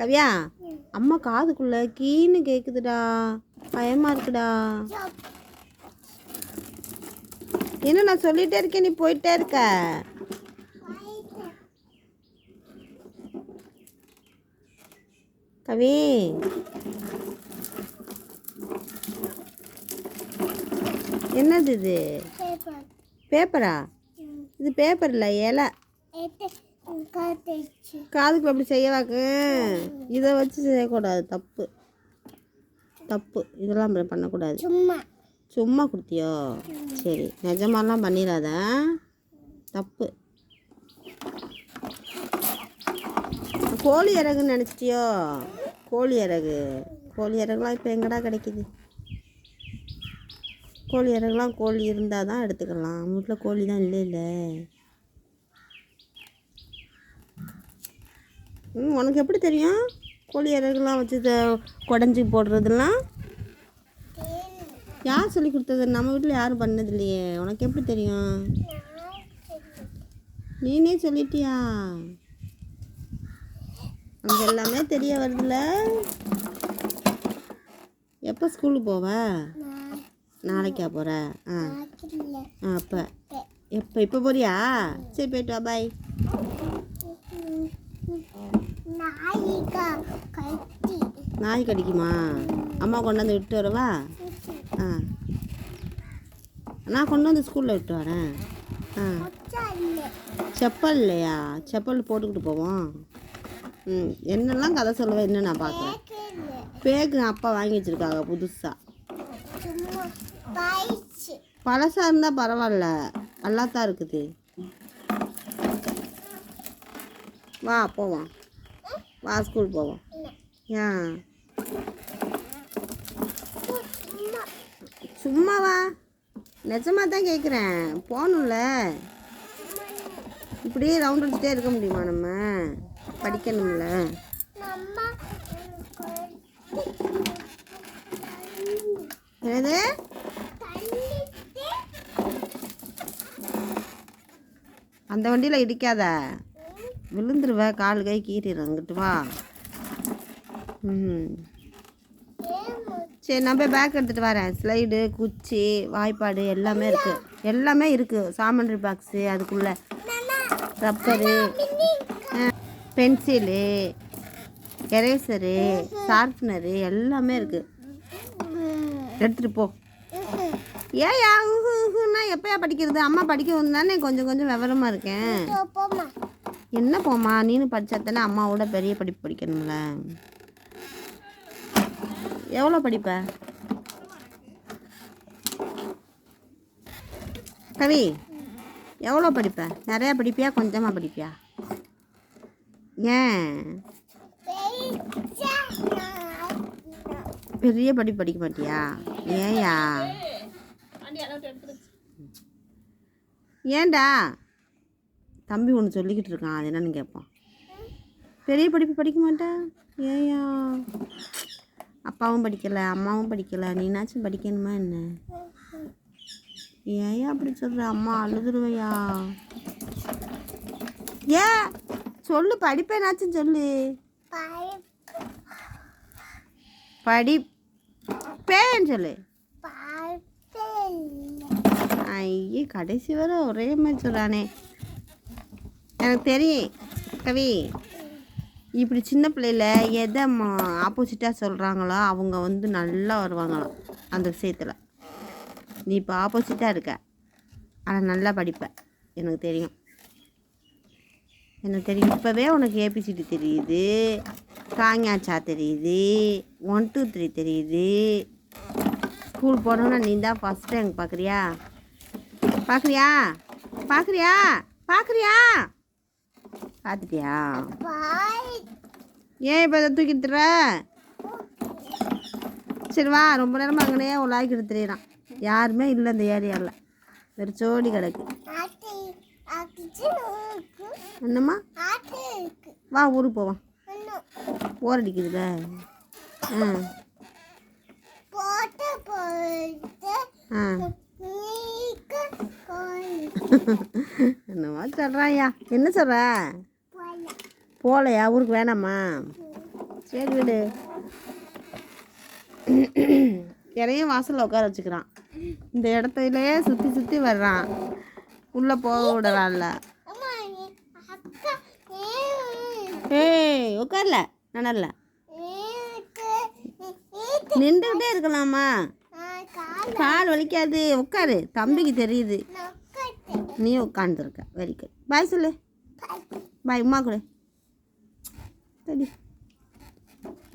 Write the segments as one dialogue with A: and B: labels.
A: கவ்யா அம்மா காதுக்குள்ள கீன்னு கேக்குதுடா. பயமா இருக்குடா. என்ன நான் சொல்லிட்டே இருக்கேன் நீ போயிட்டே இருக்க. கவி. என்னது இது? பேப்பரா இது பேப்பர் இல்லை இலை. காதுக்குள்ள அப்படி செய்யவாக்கு. இதை வச்சு செய்யக்கூடாது. தப்பு. தப்பு. இதெல்லாம் பண்ணக்கூடாது.
B: சும்மா.
A: சும்மா கொடுத்தியோ? சரி. நிஜமாலாம் பண்ணிடாத. தப்பு. கோழி இறகுன்னு நினச்சிட்டியோ? கோழி இறகு. கோழி இறகுலாம் இப்போ எங்கடா கிடைக்குது? கோழி இறகுலாம் கோழி இருந்தால் தான் எடுத்துக்கலாம். வீட்டில் கோழி தான் இல்லை இல்லை ம் உனக்கு எப்படி தெரியும்? கோழி இறகுலாம் வச்சு குடஞ்சி போடுறதெல்லாம் யார் சொல்லி கொடுத்தது? நம்ம வீட்டில் யாரும் பண்ணது இல்லையே உனக்கு எப்படி தெரியும்? நீனே சொல்லிட்டியா? உனக்கு எல்லாமே தெரிய வருதுல்ல எப்போ ஸ்கூலுக்கு போவ? நாளைக்கா போகிற ஆ. ஆ அப்போ. எப்போ? இப்போ போறியா? சரி போயிட்டு வா பாய். நாய் கடிக்குமா? அம்மா கொண்டாந்து விட்டு வரவா? ஆ. நான் கொண்டு வந்து ஸ்கூலில் விட்டு வரேன். ஆ. செப்பல் இல்லையா? செப்பல் போட்டுக்கிட்டு போவோம். ம். என்னெல்லாம் கதை சொல்லுவேன் என்ன நான் பார்க்குறேன். பேக்கு அப்பா வாங்கி வச்சுருக்காங்க புதுசாக பழசாக இருந்தால் பரவாயில்ல. நல்லா தான் இருக்குது. வா போவோம். வா ஸ்கூல் போவோம். ஏன்
B: சும்மா.
A: சும்மாவா? நிஜமாக தான் கேட்குறேன் போகணும்ல. இப்படியே ரவுண்ட் அடிச்சுட்டே இருக்க முடியுமா நம்ம? படிக்கணும்ல. என்னது? அந்த வண்டியில் இடிக்காத? விழுந்துருவ கால் கை கீறிடும் அங்கிட்டு வா. ம். சரி நான் போய் பேக் எடுத்துகிட்டு வரேன். ஸ்லைடு குச்சி வாய்ப்பாடு எல்லாமே இருக்குது எல்லாமே இருக்குது சாமண்ட்ரி பாக்ஸு அதுக்குள்ளே ரப்பரு பென்சிலு எரேசரு ஷார்ப்னரு எல்லாமே இருக்குது எடுத்துகிட்டு போ. ஏயா ஊஹு ஊஹுன்னா படிக்கிறது? அம்மா படிக்க தானே கொஞ்சம் கொஞ்சம் விவரமாக இருக்கேன். என்ன போம்மா நீனும் படித்தாத்தானே அம்மாவோட பெரிய படிப்பு படிக்கணும்ல? எவ்வளோ படிப்ப? கவி எவ்வளோ படிப்ப? நிறையா படிப்பியா கொஞ்சமாக படிப்பியா? ஏன்? பெரிய படிப்பு படிக்க மாட்டியா? ஏன்யா? ஏன்டா? தம்பி ஒன்று சொல்லிக்கிட்டு இருக்கான். அது என்னன்னு கேட்பான். பெரிய படிப்பு படிக்க மாட்டேன் ஏயா அப்பாவும் படிக்கலை அம்மாவும் படிக்கலை. நீனாச்சும் படிக்கணுமா என்ன? ஏயா அப்படி சொல்கிற அம்மா அழுதுருவையா. ஏ சொல்லு படிப்பேனாச்சும் சொல்லு. படி பேன்னு சொல்லு. ஐயே கடைசி வரை ஒரே மாதிரி சொல்கிறானே எனக்கு தெரியும். கவி இப்படி சின்ன பிள்ளையில எதை ஆப்போசிட்டாக சொல்கிறாங்களோ அவங்க வந்து நல்லா வருவாங்களாம் அந்த விஷயத்தில். நீ இப்போ ஆப்போசிட்டாக இருக்க. ஆனால் நல்லா படிப்ப. எனக்கு தெரியும். எனக்கு தெரியும். இப்போவே உனக்கு ஏபிசிடி தெரியுது. காங்காச்சா தெரியுது. ஒன் டூ த்ரீ தெரியுது. ஸ்கூல் போனோன்னா நீ தான் ஃபஸ்ட் ரேங்க் பார்க்குறியா பார்க்குறியா பார்க்குறியா பார்க்குறியா பார்த்துட்டியா ஏன் இப்போ இதை தூக்கிட்டு திரிற? சரி வா ரொம்ப நேரமாக அங்கனே உலாக்கிட்டு தெரியுறான் யாருமே இல்லை இந்த ஏரியாவில் வெறிச்சோடி கிடக்கு. என்னம்மா? வா ஊருக்கு போவோம் போர் அடிக்குதுல. ஆ. என்னவா சொல்கிறாயா என்ன சொல்கிற போகலையா ஊருக்கு வேணாமா? சரி விடு. இறையும் வாசலில் உட்கார வச்சுக்கிறான். இந்த இடத்துலயே சுற்றி சுற்றி வர்றான். உள்ளே போக விடலாம்ல ஏய் உட்காரல. நடல
B: நின்றுகிட்டே
A: நின்றுக்கிட்டே இருக்கலாமா?
B: கால்
A: வலிக்காது. உட்காரு. தம்பிக்கு தெரியுது. நீ உட்காந்துருக்க வெரி குட் பாய் சொல்லு. பாய் உமா கொடு. சரி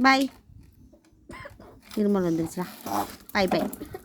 A: பாய் இருமல் வந்துருச்சுடா பாய் பாய்